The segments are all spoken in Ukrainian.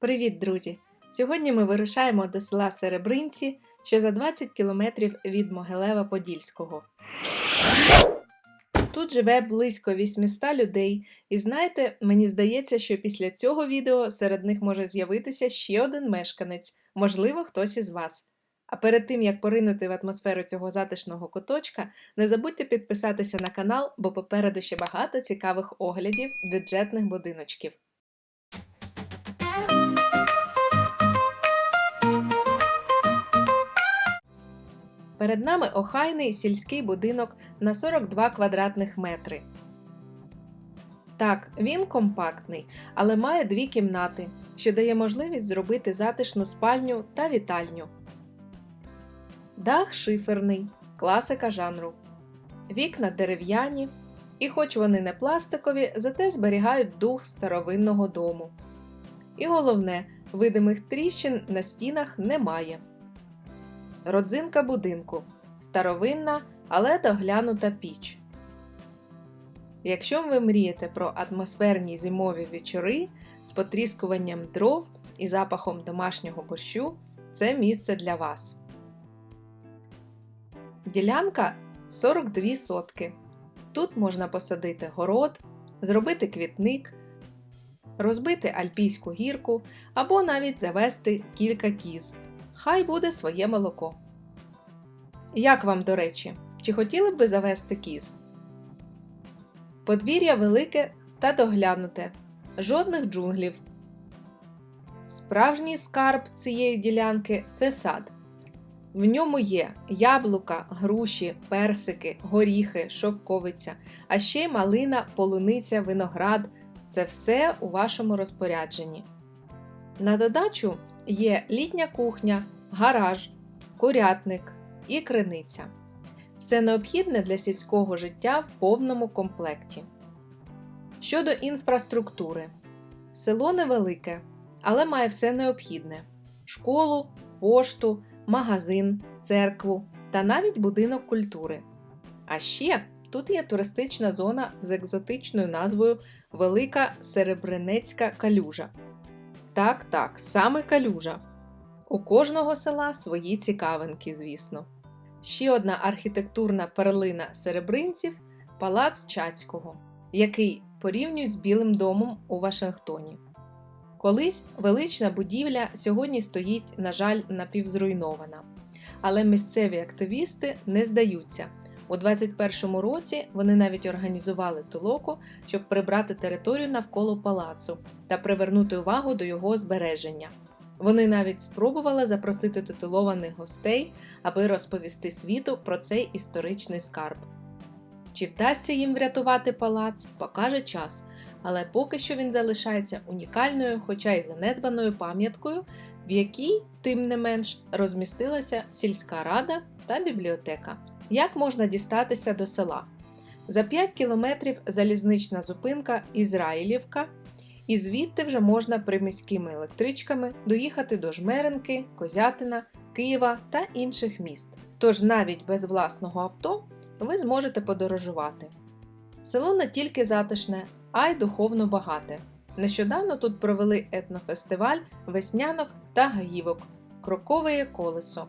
Привіт, друзі! Сьогодні ми вирушаємо до села Серебринці, що за 20 кілометрів від Могилева Подільського. Тут живе близько 800 людей, і знаєте, мені здається, що після цього відео серед них може з'явитися ще один мешканець, можливо, хтось із вас. А перед тим як поринути в атмосферу цього затишного куточка, не забудьте підписатися на канал, бо попереду ще багато цікавих оглядів бюджетних будиночків. Перед нами охайний сільський будинок на 42 квадратних метри. Так, він компактний, але має дві кімнати, що дає можливість зробити затишну спальню та вітальню. Дах шиферний, класика жанру. Вікна дерев'яні, і хоч вони не пластикові, зате зберігають дух старовинного дому. І головне, видимих тріщин на стінах немає. Родзинка будинку старовинна, але доглянута піч. Якщо ви мрієте про атмосферні зимові вечори з потріскуванням дров і запахом домашнього борщу, це місце для вас. Ділянка 42 сотки. Тут можна посадити город, зробити квітник, розбити альпійську гірку або навіть завести кілька кіз. Хай буде своє молоко. Як вам, до речі, чи хотіли б ви завести кіз? Подвір'я велике та доглянуте, жодних джунглів. Справжній скарб цієї ділянки це сад. В ньому є яблука, груші, персики, горіхи, шовковиця, а ще й малина, полуниця, виноград це все у вашому розпорядженні. На додачу є літня кухня, гараж, курятник і криниця. Все необхідне для сільського життя в повному комплекті. Щодо інфраструктури, село невелике, але має все необхідне: школу, пошту, магазин, церкву та навіть будинок культури. А ще тут є туристична зона з екзотичною назвою Велика Серебрянецька калюжа. Так, так, саме калюжа. У кожного села свої цікавинки, звісно. Ще одна архітектурна перлина серебринців палац Чацького, який порівнюють з Білим домом у Вашингтоні. Колись велична будівля сьогодні стоїть, на жаль, напівзруйнована. Але місцеві активісти не здаються. У 21-му році вони навіть організували толоку, щоб прибрати територію навколо палацу та привернути увагу до його збереження. Вони навіть спробували запросити титулованих гостей, аби розповісти світу про цей історичний скарб. Чи вдасться їм врятувати палац, покаже час, але поки що він залишається унікальною, хоча й занедбаною пам'яткою, в якій, тим не менш, розмістилася сільська рада та бібліотека. Як можна дістатися до села? За 5 кілометрів залізнична зупинка Ізраїлівка, і звідти вже можна приміськими електричками доїхати до Жмеренки, Козятина, Києва та інших міст. Тож навіть без власного авто ви зможете подорожувати. Село не тільки затишне, а й духовно багате. Нещодавно тут провели етнофестиваль веснянок та гаївок Крокове колесо.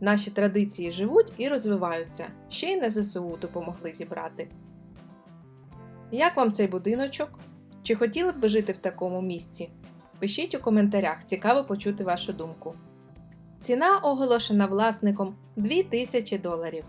Наші традиції живуть і розвиваються, ще й на ЗСУ допомогли зібрати. Як вам цей будиночок? Чи хотіли б ви жити в такому місці? Пишіть у коментарях, цікаво почути вашу думку. Ціна оголошена власником 2000 доларів.